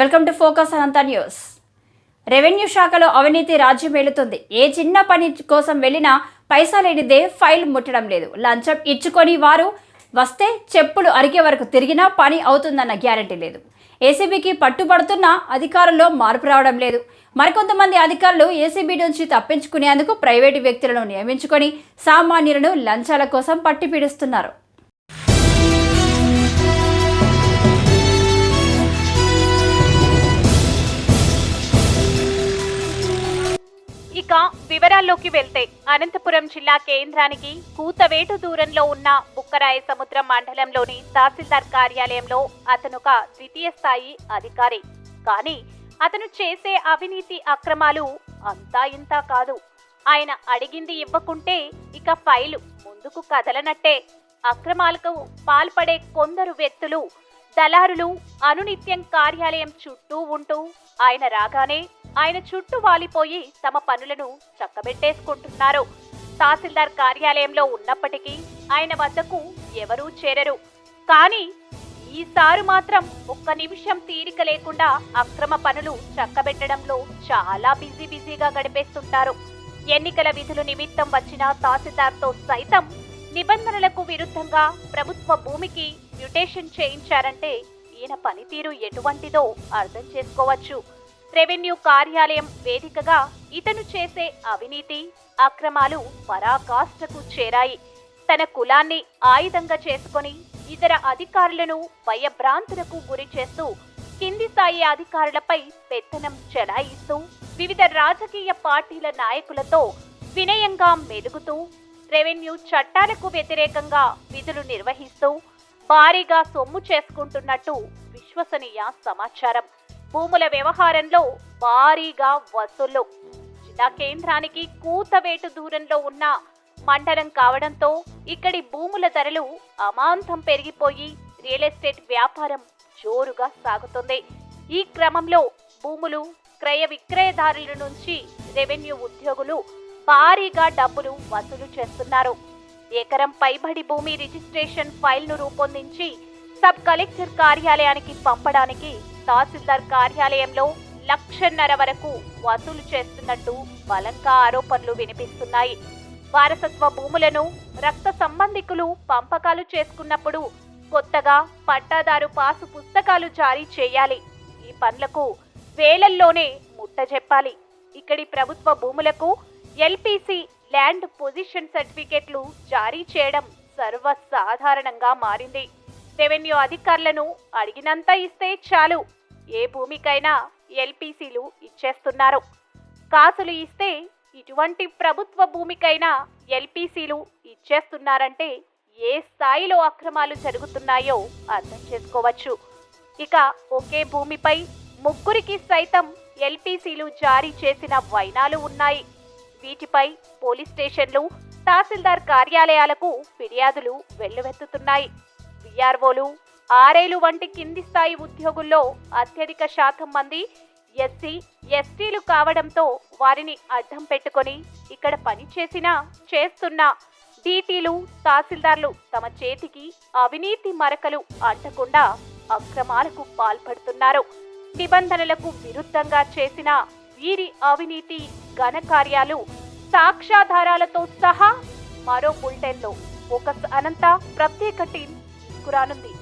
Welcome to focus Anantha news. Revenue శాఖలో అవినీతి రాజ్యం వెళుతుంది. ఏ చిన్న పని కోసం వెళ్ళినా పైసా లేనిదే ఫైల్ ముట్టడం లేదు. లంచం ఇచ్చుకొని వారు వస్తే చెప్పులు అరిగే వరకు తిరిగినా పని అవుతుందన్న గ్యారంటీ లేదు. ఏసీబీకి పట్టుబడుతున్న అధికారుల్లో మార్పు రావడం లేదు. మరికొంతమంది అధికారులు ఏసీబీ నుంచి తప్పించుకునేందుకు ప్రైవేటు వ్యక్తులను నియమించుకొని సామాన్యులను లంచాల కోసం పట్టి ఇక వివరాల్లోకి వెళ్తే అనంతపురం జిల్లా కేంద్రానికి కూతవేటు దూరంలో ఉన్న బుక్కరాయ సముద్రం మండలంలోని తహసీల్దార్ కార్యాలయంలో అతను ఒక ద్వితీయ స్థాయి అధికారి. కానీ అతను చేసే అవినీతి అక్రమాలు అంతా ఇంతా కాదు. ఆయన అడిగింది ఇవ్వకుంటే ఇక ఫైలు ముందుకు కదలనట్టే. అక్రమాలకు పాల్పడే కొందరు వ్యక్తులు దళారులు అనునిత్యం కార్యాలయం చుట్టూ ఉంటూ ఆయన రాగానే ఆయన చుట్టూ వాలిపోయి తమ పనులను చక్కబెట్టేసుకుంటున్నారు. తహసీల్దార్ కార్యాలయంలో ఉన్నప్పటికీ ఆయన వద్దకు ఎవరూ చేరరు. కానీ ఈసారి మాత్రం ఒక్క నిమిషం తీరిక లేకుండా అక్రమ పనులు చక్కబెట్టడంలో చాలా బిజీ బిజీగా గడిపేస్తుంటారు. ఎన్నికల విధులు నిమిత్తం వచ్చిన తహసీల్దార్తో సైతం నిబంధనలకు విరుద్ధంగా ప్రభుత్వ భూమికి మ్యుటేషన్ చేయించారంటే ఈయన పనితీరు ఎటువంటిదో అర్థం చేసుకోవచ్చు. రెవెన్యూ కార్యాలయం వేదికగా ఇతను చేసే అవినీతి అక్రమాలు పరాకాష్ఠకు చేరాయి. తన కులాన్ని ఆయుధంగా చేసుకొని ఇతర అధికారులను భయభ్రాంతులకు గురి చేస్తూ కింది స్థాయి అధికారులపై పెత్తనం చెలాయిస్తూ వివిధ రాజకీయ పార్టీల నాయకులతో వినయంగా మెలుగుతూ రెవెన్యూ చట్టాలకు వ్యతిరేకంగా విధులు నిర్వహిస్తూ భారీగా సొమ్ము చేసుకుంటున్నట్టు విశ్వసనీయ సమాచారం. భూముల వ్యవహారంలో భారీగా వసూళ్ళు. జిల్లా కేంద్రానికి కూతవేటు దూరంలో ఉన్న మండలం కావడంతో ఇక్కడి భూముల ధరలు అమాంతం పెరిగిపోయి రియల్ ఎస్టేట్ వ్యాపారం జోరుగా సాగుతుంది. ఈ క్రమంలో భూములు క్రయ విక్రయదారుల నుంచి రెవెన్యూ ఉద్యోగులు భారీగా డబ్బులు వసూలు చేస్తున్నారు. ఎకరం పైబడి భూమి రిజిస్ట్రేషన్ ఫైల్ను రూపొందించి సబ్ కలెక్టర్ కార్యాలయానికి పంపడానికి తహసీల్దార్ కార్యాలయంలో లక్షన్నర వరకు వసూలు చేస్తున్నట్టు బలంగా ఆరోపణలు వినిపిస్తున్నాయి. వారసత్వ భూములను రక్త సంబంధికులు పంపకాలు చేసుకున్నప్పుడు కొత్తగా పట్టాదారు పాసు పుస్తకాలు జారీ చేయాలి. ఈ పనులకు వేలల్లోనే ముట్టజెప్పాలి ఇక్కడి ప్రభుత్వ భూములకు ఎల్పిసి ల్యాండ్ పొజిషన్ సర్టిఫికెట్లు జారీ చేయడం సర్వసాధారణంగా మారింది. రెవెన్యూ అధికారులను అడిగినంత ఇస్తే చాలు. ఏ భూమికైనా ఎల్పిసిలు ఇచ్చేస్తున్నారు. కాసులు ఇస్తే ఇటువంటి ప్రభుత్వ భూమికైనా ఎల్పిసిలు ఇచ్చేస్తున్నారంటే ఏ స్థాయిలో అక్రమాలు జరుగుతున్నాయో అర్థం చేసుకోవచ్చు. ఇక ఒకే భూమిపై ముగ్గురికి సైతం ఎల్పిసిలు జారీ చేసిన వైనాలు ఉన్నాయి. వీటిపై పోలీస్ స్టేషన్లు తహసీల్దార్ కార్యాలయాలకు ఫిర్యాదులు వెల్లువెత్తుతున్నాయి. విఆర్ఓలు ఆర్ఐలు వంటి కింది స్థాయి ఉద్యోగుల్లో అత్యధిక శాతం మంది ఎస్సీ ఎస్టీలు కావడంతో వారిని అడ్డం పెట్టుకొని ఇక్కడ పనిచేసినా చేస్తున్న డీటీలు తహసీల్దార్లు తమ చేతికి అవినీతి మరకలు అంటకుండా అక్రమాలకు పాల్పడుతున్నారు. నిబంధనలకు విరుద్ధంగా చేసిన వీరి అవినీతి ఘనకార్యాలు సాక్ష్యాధారాలతో సహా మరో బులెటిన్లో ఒక అనంత ప్రత్యేక టీం తీసుకురానుంది.